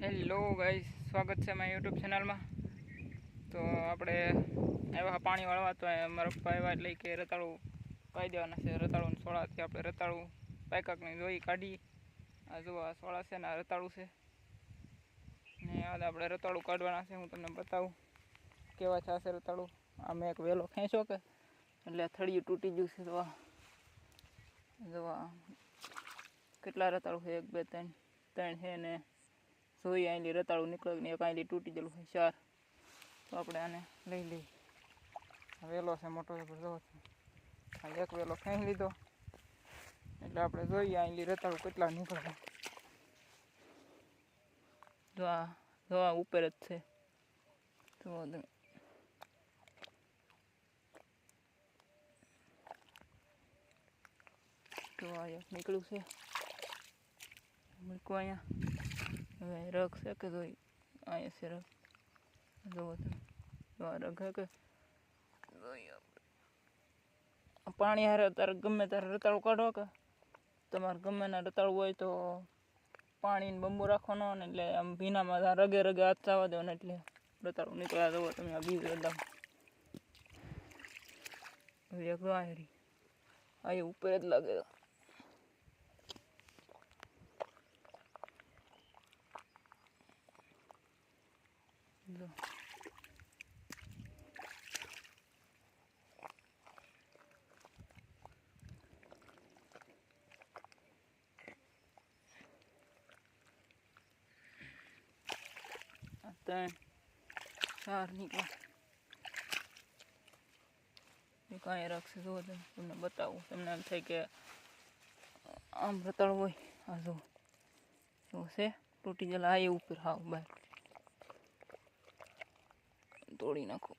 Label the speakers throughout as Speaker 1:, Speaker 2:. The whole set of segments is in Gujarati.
Speaker 1: હેલો ગાઈસ સ્વાગત છે મારી યુટ્યુબ ચેનલમાં તો આપણે આવ્યા પાણી વાળવા તો મારા પપ્પા એવા એટલે કે રતાળું પાઈ દેવાના છે. રતાળું સોળાથી આપણે રતાળું પાયકાકની દોઈ કાઢી. આ જુઓ આ સોળા છે ને આ રતાળું છે. ને યાદ આપણે રતાળું કાઢવાના છે, હું તમને બતાવું. કેવા છે આ રતાળું? આ મેં એક વેલો ખેંચો કે, એટલે થળિયું તૂટી ગયું છે. જોવા જોવા કેટલા રતાળું છે? એક, બે, ત્રણ ત્રણ છે ને જોઈ અહીંથી રતાળું નીકળે ને એક અહીંથી તૂટી ગયેલું હોય ચાર. તો આપણે આને લઈ લઈએ. વેલો છે, મોટો જબરદસ્ત આ એક વેલો ખાઈ લીધો. એટલે આપણે જોઈએ અહીંથી રતાળું કેટલા નીકળે. જો આ જો આ ઉપર જ છે. તો તમે. તો નીકળ્યું છે. મૂકવા અહીંયા. હવે રગ છે કે જોઈ અહીંયા છે રગ જુઓ તમે આ રગ હે કે પાણી હારે તારે ગમે તારે રતાળું કાઢો કે તમારે ગમે ના રતાળું હોય તો પાણીને બંબુ રાખવાનો ને એટલે આમ ભીનામાં રગે રગે હાથ થવા દો ને એટલે રતાળું નીકળ્યા જવો તમે આ બીજ એકદમ. એક વાયરી. આ ઉપર જ લાગે જો ત્રણ ચાર નીકળ્યા એ કાંઈ રાખશે જુઓ તમે તમને બતાવું તમને એમ થાય કે આમ રતાળ હોય આ જુઓ જુઓ છે તૂટી ગયેલા આ એ ઉપર હાવ બહાર તોડી નાખો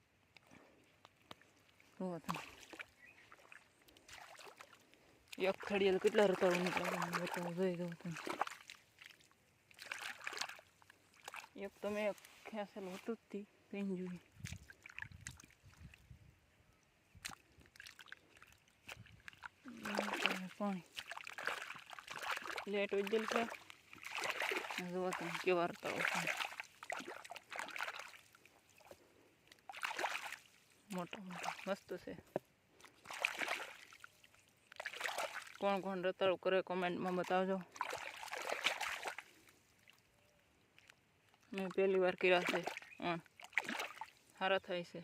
Speaker 1: એક થળીએ કેટલા રતાળો નીકળે તમને જોઈ દઉં તમે એક તમે ખેંચેલ હતું જ થી જોઈ પાણી લેટ ઉજ્જલ છે જોવા તમે કેવા રતાળો છે મોટા મોટા. મસ્ત છે. કોણ કોણ રતાળું કરે કોમેન્ટમાં બતાવજો. મેં પહેલી વાર કર્યા છે. હં. સારા થાય છે.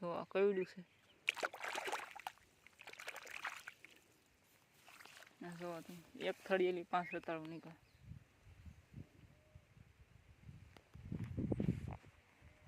Speaker 1: જો આ કયું છે. જોવો એક થળિયેલી પાંચ રતાળું નીકળે.